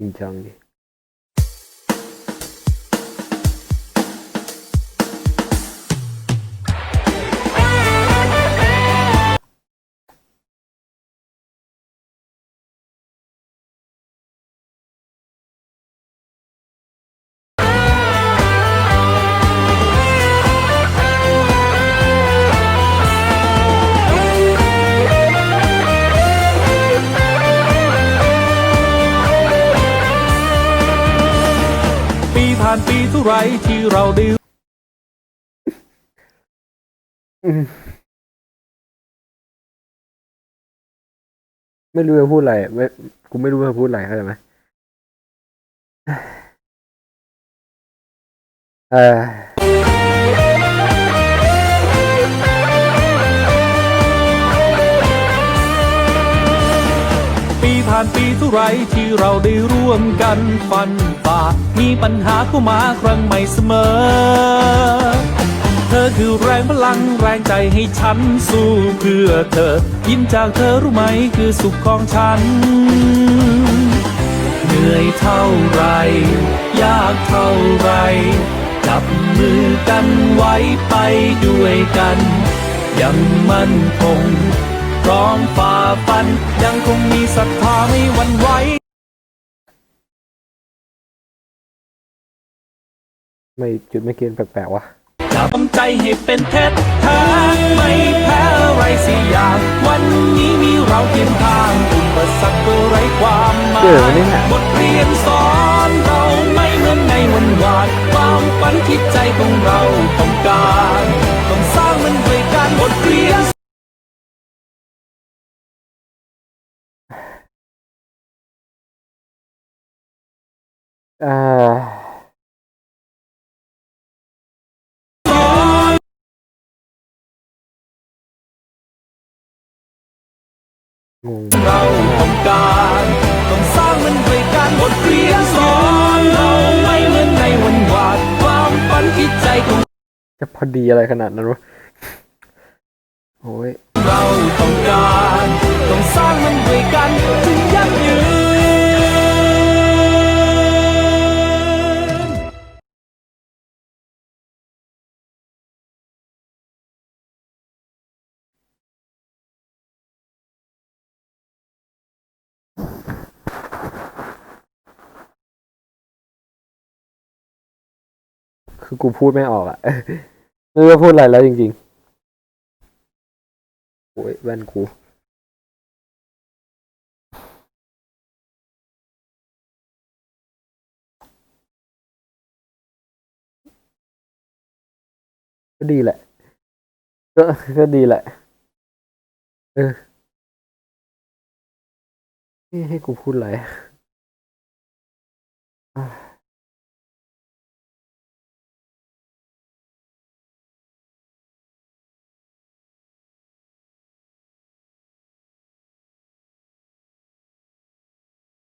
จริ ปีผ่านปีเท่าไรที่เราได้ไม่รู้จะพูดอะไรไม่กูไม่รู้จะพูดอะไรเข้าใจไหมเออ ผ่านปีเท่าไรที่เราได้ร่วมกันฟันฝ่ามีปัญหาเข้ามาครั้งใหม่เสมอ เธอคือแรงพลังแรงใจให้ฉันสู้เพื่อเธอ ยิ้มจากเธอรู้ไหมคือสุขของฉัน เหนื่อยเท่าไร ยากเท่าไร จับมือกันไว้ไปด้วยกัน ยังมั่นคง พร้อมฝ่าฟัน ยังคงมีศรัทธาไม่หวั่นไหวไม่จุดไม่เกณฑ์แปลกๆวะจับใจให้เป็นเพชรแท้ไม่แพ้อะไรสิอย่างวันนี้มีเราเคียงข้างอุปสรรคก็ไร้ความหมาเจอไหมเนี่ยบทเรียนสอนเราไม่เหมือนในวันวานความฝันที่ใจของเราต้องการต้องสร้างมันด้วยการบทเรียน อ่าสอนงงเราต้องการต้องสร้างมันด้วยการบทเรียนสอนเราไม่เหมือนในวันวานความฝันที่ใจของจะพอดีอะไรขนาดนั้นวะโอ้ยเราต้องการต้องสร้างมันด้วยกันถึงยั่งยืน คือกูพูดไม่ออกอะไม่รู้พูดอะไรแล้วจริงๆโอ้ยแว่นกูก็ดีแหละ ก็ก็ดีแหละ เออให้กูพูดอะไร